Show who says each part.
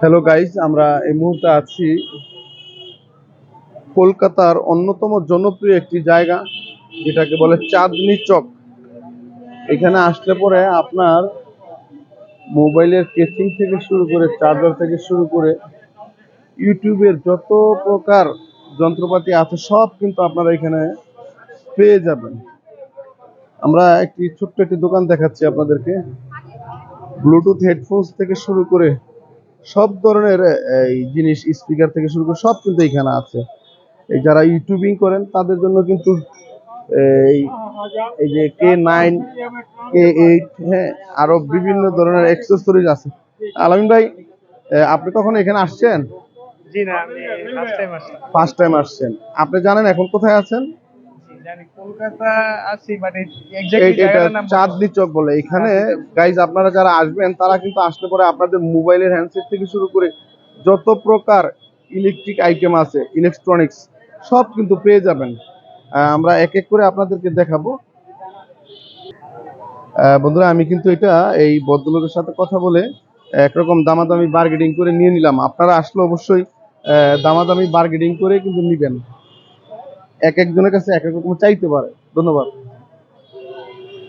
Speaker 1: Hello guys আমরা এই মুহূর্তে আছি কলকাতার অন্যতম জনপ্রিয় একটি জায়গা, যেটাকে বলে চাঁদনি চক। এখানে আসলে পরে আপনার মোবাইলের কেসিং থেকে শুরু করে চার্জার থেকে শুরু করে ইউটিউবের যত প্রকার যন্ত্রপাতি আছে, সব কিন্তু আপনারা এখানে পেয়ে যাবেন। আমরা একটি ছোট্ট একটি দোকান দেখাচ্ছি আপনাদেরকে। ব্লুটুথ হেডফোনস থেকে শুরু করে সব ধরনের এই জিনিস স্পিকার থেকে শুরু করে সব কিন্তু এখানে আছে। এই যারা ইউটিউবিং করেন তাদের জন্য কিন্তু এই এই যে কে নাইন কে এইট হ্যাঁ আরও বিভিন্ন ধরনের অ্যাক্সেসরিজ আছে। আলামিন ভাই আপনি কখনো এখানে আসছেন?
Speaker 2: জি না আমি ফার্স্ট টাইম আসলাম।
Speaker 1: ফার্স্ট টাইম আসছেন। আপনি জানেন এখন কোথায় আছেন?
Speaker 2: জানি কলকাতা আছি বাট
Speaker 1: এই
Speaker 2: এক্স্যাক্টলি
Speaker 1: এটা
Speaker 2: জায়গাটার নাম
Speaker 1: চাঁদনি চক বলে। এখানে গাইজ আপনারা যারা আসবেন তারা কিন্তু আসলে পরে আপনাদের মোবাইলের হ্যান্ডসেট থেকে শুরু করে যত প্রকার ইলেকট্রিক আইটেম আছে ইলেকট্রনিক্স সব কিন্তু পেয়ে যাবেন। আমরা এক এক করে আপনাদেরকে দেখাবো। বন্ধুরা আমি কিন্তু এটা এই ভদ্রলোকের সাথে কথা বলে একরকম দামাদামি বার্গেটিং করে নিয়ে নিলাম। আপনারা আসলে অবশ্যই দামাদামি বার্গেটিং করে কিন্তু নিবেন। এক একজনের কাছে এক এক রকম চাইতে পারে। ধন্যবাদ।